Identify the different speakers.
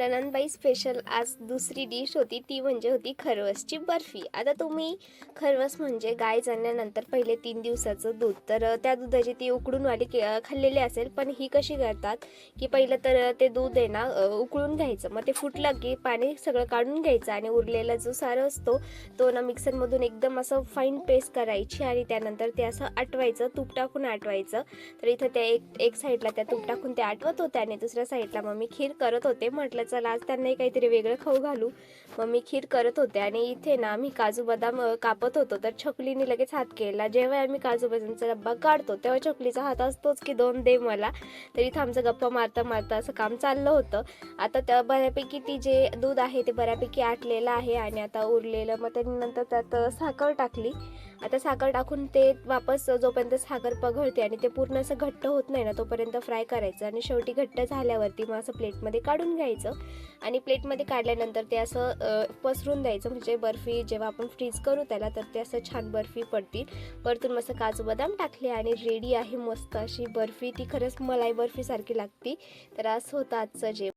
Speaker 1: ननंदबाई special आज दुसरी dish होती. ती म्हणजे होती खरवसची बर्फी. आता तुम्ही खरवस म्हणजे गाय जाण्यानंतर पहिले तीन दिवसाचं दूध. तर त्या दुधाची ती उकडून वाली खाल्लेली असेल. पण ही कशी करतात की पहिलं तर ते दूध आहे ना उकळून घ्यायचं. मग ते फुटलं की पाणी सगळं काढून घ्यायचं आणि उरलेला जो सारं असतो तो ना मिक्सरमधून एकदम असं फाईन पेस्ट करायची आणि त्यानंतर ते असं आटवायचं तूप टाकून आटवायचं. तर इथं त्या एक एक साईडला त्या तूप टाकून ते आटवत होते आणि दुसऱ्या साईडला मग मी खीर करत होते. म्हटलं चला आज त्यांनाही काहीतरी वेगळं खाऊ घालू. मग मी खीर करत होते आणि इथे ना आम्ही काजू बदाम कापत होतो. तर छकलीने लगेच हात केला. जेव्हा आम्ही काजू बदामचा डब्बा काढतो तेव्हा छकलीचा हात असतोच की दोन दे मला. तर इथं आमचं गप्पा मारता मारता असं काम चाललं होतं. आता त्या बऱ्यापैकी ती जे दूध आहे ते बऱ्यापैकी आटलेलं आहे आणि आता उरलेलं. मग त्यानंतर त्यात साखर टाकली. आता साखर टाकून ते वापस जोपर्यंत साखर पघळते आणि ते पूर्ण असं घट्ट होत नाही ना तोपर्यंत फ्राय करायचं आणि शेवटी घट्ट झाल्यावरती मग असं प्लेटमध्ये काढून घ्यायचं. आणि प्लेटमध्ये काढल्यानंतर ते असं पसरून द्यायचं म्हणजे बर्फी जेव्हा आपण फ्रीज करू त्याला तर ते असं छान बर्फी पडतील. परतून मस्त काजू बदाम टाकले आणि रेडी आहे मस्त अशी बर्फी. ती खरंच मलाई बर्फीसारखी लागती. तर असं होतं आजचं जेवण.